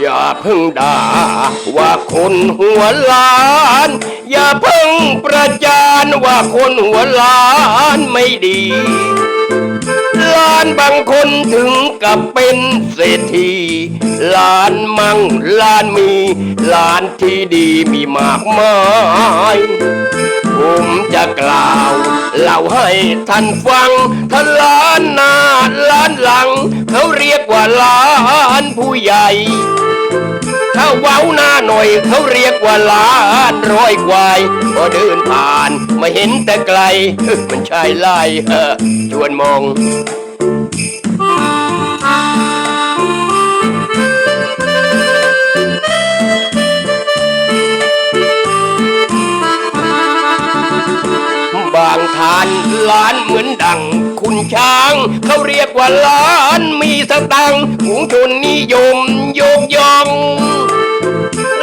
อย่าเพิ่งด่าว่าคนหัวล้าน อย่าเพิ่งประจานว่าคนหัวล้านไม่ดี ล้านบางคนถึงกับเป็นเศรษฐีล้านมั่งล้านมีล้านที่ดีมีมากมายผมจะกล่าวเล่าให้ท่านฟังท่านล้านหน้าล้านหลัง เขาเรียกว่าล้านผู้ใหญ่ ถ้าเว้าหน้าหน่อยเขาเรียกว่าล้านร้อยควายพอเดินผ่านม่เห็นแต่ไกล มันใช่ไล่ชวนมองานล้านเหมือนดัง คุณช้าง เขาเรียกว่าล้านมีสตังค์ฝูงชนนิยมโยกย่อง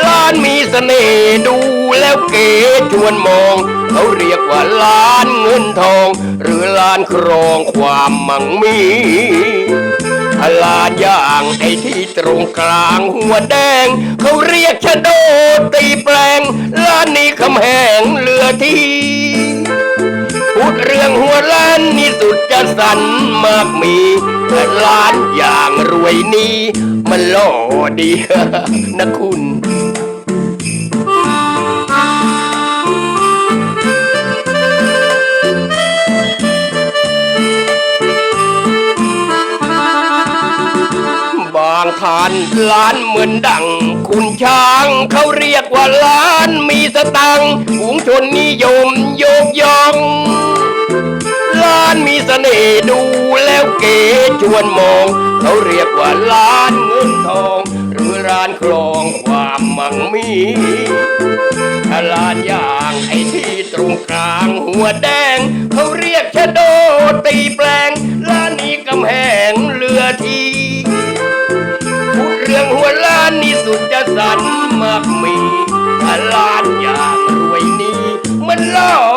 ล้านมีเสน่ห์ดูแล้วเก๋ชวนมอง เขาเรียกว่าล้านเงินทอง หรือล้านครองความมั่งมีลานย่างไอ้ที่ตรงกลางหัวแดง เขาเรียกชะโดตีแปลงล้านนี้คำแหงเหลือที่ เรื่องหัวล้านนี่สุดจะสันมากมีแต่ล้านอย่างรวยนี้มันหล่อดี นะคุณบางทานล้านเหมือนดัง คุณช้างเขาเรียกว่าล้านมีสตังค์ฝูงชนนิยมโยกย่อง สน่ดูแล้วเก๋ชวนมอง เขาเรียกว่าล้านเงินทอง หรือร้านคลองความมั่งมีตลานอย่างไอ้ที่ตรงกลางหัวแดง เขาเรียกชะโดตีแปลงล้านนี้กำแหงเรือทีพูดเรื่องหัวล้านนี่สุดจะสันมากมีตลานอย่างรวยนี้มันล่อ